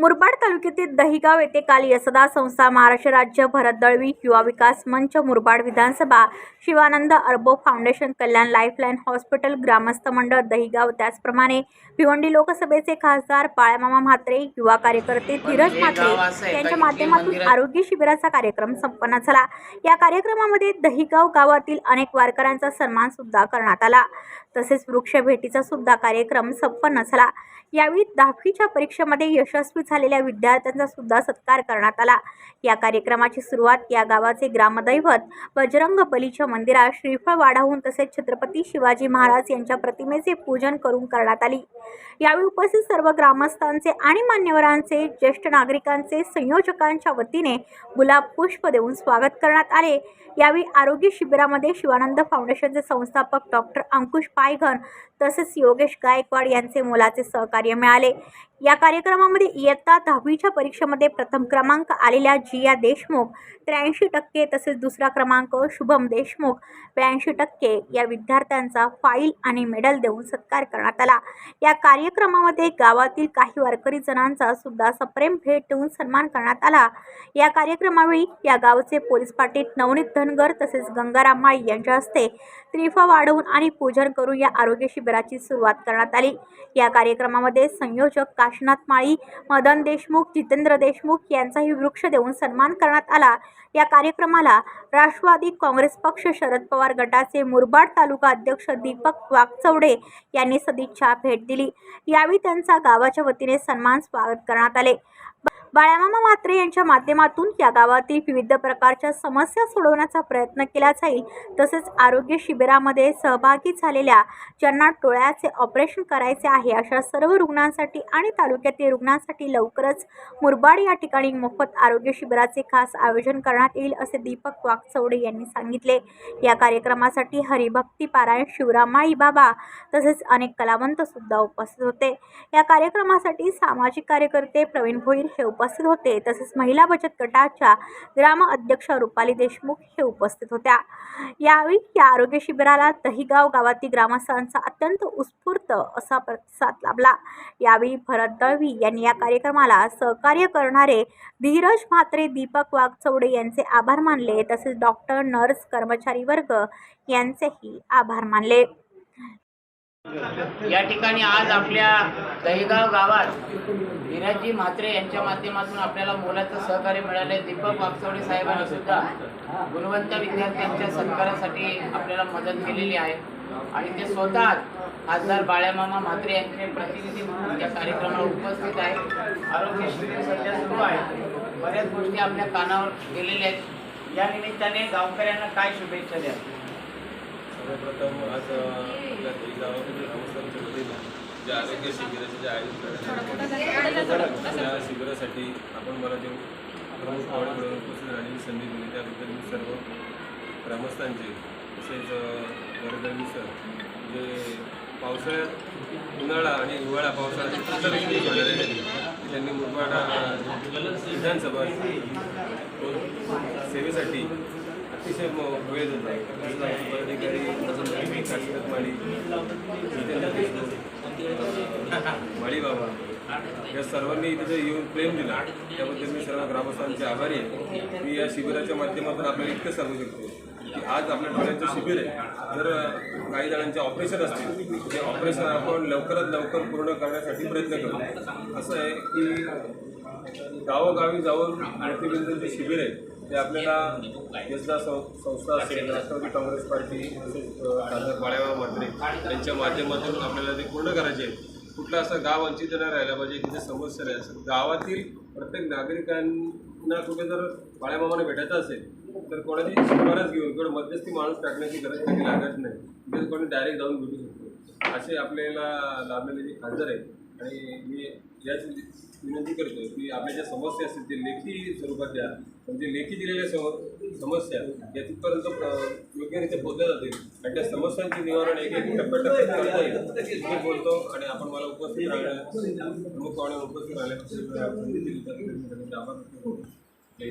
मुरबाड तालुक्यातील दहिगाव येथे काल यसदा संस्था महाराष्ट्र राज्य भरत दळवी युवा विकास मंच मुरबाड विधानसभा Shivanand Arbo foundation Kalyan lifeline hospital ग्रामस्थ मंडळ दहिगाव. त्याचप्रमाणे भिवंडी लोकसभेचे खासदार बाळामामा म्हात्रे युवा कार्यकर्ते धीरज म्हात्रे यांच्या माध्यमातून आरोग्य शिबिराचा कार्यक्रम संपन्न झाला. या कार्यक्रमामध्ये दहिगाव गावातील अनेक वारकऱ्यांचा सन्मान सुद्धा करण्यात आला. तसेच वृक्ष भेटीचा सुद्धा कार्यक्रम संपन्न झाला. यावेळी दहावीच्या परीक्षेमध्ये यशस्वी झालेल्या विद्यार्थ्यांचा सुद्धा सत्कार करण्यात आला. या कार्यक्रमाची सुरुवात या गावाचे ग्रामदैवत बजरंग बलीच्या मंदिरात श्रीफळ वाढवून तसेच छत्रपती शिवाजी महाराज यांच्या प्रतिमेचे पूजन करून करण्यात आली. यावेळी उपस्थित सर्व ग्रामस्थांचे आणि मान्यवरांचे ज्येष्ठ नागरिकांचे संयोजकांच्या वतीने गुलाब पुष्प देऊन स्वागत करण्यात आले. यावेळी आरोग्य शिबिरामध्ये शिवानंद फाउंडेशनचे संस्थापक डॉक्टर अंकुश पायघन तसेच योगेश गायकवाड यांचे मोलाचे सहकार्य मिळाले. या कार्यक्रमामध्ये इयत्ता दहावीच्या परीक्षेमध्ये प्रथम क्रमांक आलेल्या जिया देशमुख त्र्याऐंशी टक्के तसेच दुसरा क्रमांक शुभम देशमुख ब्याऐंशी टक्के या विद्यार्थ्यांचा फाईल आणि मेडल देऊन सत्कार करण्यात आला. या कार्यक्रमामध्ये गावातील काही वारकरी जणांचा सुद्धा सप्रेम भेट देऊन सन्मान करण्यात आला. या कार्यक्रमावेळी या गावचे पोलीस पाटील नवनीत धनगर तसेच गंगाराम माळी यांच्या हस्ते त्रिफा वाढवून आणि पूजन करून या आरोग्य शिबिराची सुरुवात करण्यात आली. या कार्यक्रमामध्ये संयोजक काशनाथ माळी मदन देशमुख जितेंद्र देशमुख यांचाही वृक्ष देऊन सन्मान करण्यात आला. या कार्यक्रमाला राष्ट्रवादी काँग्रेस पक्ष शरद पवार गटाचे मुरबाड तालुका अध्यक्ष दीपक वागचौडे यांनी सदिच्छा भेट दिली. यावेळी त्यांचा गावाच्या वतीने सन्मान स्वागत करण्यात आले. बाळामामा म्हात्रे यांच्या माध्यमातून या गावातील विविध प्रकारच्या समस्या सोडवण्याचा प्रयत्न केला जाईल. तसेच आरोग्य शिबिरामध्ये सहभागी झालेल्या ज्यांना डोळ्याचे ऑपरेशन करायचे आहे अशा सर्व रुग्णांसाठी आणि तालुक्यातील रुग्णांसाठी लवकरच मुरबाड या ठिकाणी मोफत आरोग्य शिबिराचे खास आयोजन करण्यात येईल असे दीपक वाघचौडे यांनी सांगितले. या कार्यक्रमासाठी हरिभक्ती पारायण शिवरामाळी बाबा तसेच अनेक कलावंत सुद्धा उपस्थित होते. या कार्यक्रमासाठी सामाजिक कार्यकर्ते प्रवीण भोईर हे उपस्थित होते. तसेच महिला बचत गटाच्या ग्राम अध्यक्ष रुपाली देशमुख हे उपस्थित होत्या. यावेळी या आरोग्य शिबिराला दहिगाव गावातील ग्रामस्थांचा अत्यंत उत्स्फूर्त असा प्रतिसाद लाभला. यावेळी भरत दळवी यांनी या कार्यक्रमाला सहकार्य करणारे धीरज म्हात्रे दीपक वाघचौडे यांचे आभार मानले. तसेच डॉक्टर नर्स कर्मचारी वर्ग यांचेही आभार मानले. या ठिकाणी आज आपल्या दहिगाव गावात धीरजजी म्हात्रे यांच्या माध्यमातून आपल्याला मोलाचं सहकार्य मिळाले दीपक वागचौडे साहेबांनी सुद्धा गुणवंत विद्यार्थ्यांच्या सत्कारासाठी आपल्याला मदत केलेली आहे. आणि ते स्वतः खासदार बाळ्यामामा म्हात्रे यांचे प्रतिनिधी म्हणून या कार्यक्रमाला उपस्थित आहे आरोग्य शिबिर सध्या सुरू आहे. बऱ्याच गोष्टी आपल्या कानावर गेलेल्या आहेत. या निमित्ताने गावकऱ्यांना काय शुभेच्छा द्या सर्वप्रथम आज अ, आपल्या देवी गावातील ग्रामस्थांच्या वतीने जे आरोग्य शिबिराचे जे आयोजन त्या शिबिरासाठी आपण मला जे प्रमुख पाहुणे म्हणून उपस्थित राहण्याची संधी दिली त्याबद्दल मी सर्व ग्रामस्थांचे तसेच वर्गणी सर जे पावसाळ्यात उन्हाळा आणि हिवाळा पावसाळ्यात त्यांनी मुरबाड विधानसभा सेवेसाठी अतिशय वेळ देत आहे पदाधिकारी काशीनाथ माळी जितेंद्र बाबा. या सर्वांनी इथे येऊन प्रेम दिला. त्याबद्दल मी सर्व ग्रामस्थांचे आभारी आहे. मी या शिबिराच्या माध्यमातून आपल्याला इतकं सांगू शकतो की आज आपल्या डोळ्यांचं शिबिर आहे. जर काही जणांचे ऑपरेशन असतील ते ऑपरेशन आपण लवकरात लवकर पूर्ण करण्यासाठी प्रयत्न करू. असं आहे की गावोगावी जाऊन जे शिबिर आहे ते आपल्याला यशदा सं संस्था असेल राष्ट्रवादी काँग्रेस पार्टी तसेच अ, खासदार बाळाबाब यांच्या माध्यमातून आपल्याला ते पूर्ण करायचे आहे. कुठलं असं गाव वंचित न राहिला पाहिजे तिथे समस्या नाही. असं गावातील प्रत्येक नागरिकांना कुठे जर बाळामामाने भेटायचं असेल तर कोणाची शिफारस घेऊन किंवा मध्यस्थी माणूस टाकण्याची गरज काही लागत नाही. तिथे कोणी डायरेक्ट जाऊन भेटू शकतो. असे आपल्याला लाभलेले जे खासदार आहेत आणि मी याच विनंती करतो की आपल्या ज्या समस्या असतील ते लेखी स्वरूपात द्या म्हणजे लेखी दिलेल्या सम समस्या या तिथपर्यंत योग्यरित्या बोलल्या जातील. आणि त्या समस्यांचे निवारण एक एक टप्प्याटप्प्यात मी बोलतो आणि आपण मला उपस्थित राहिल्या. प्रमुख पाहुणे उपस्थित राहिल्या आपण जय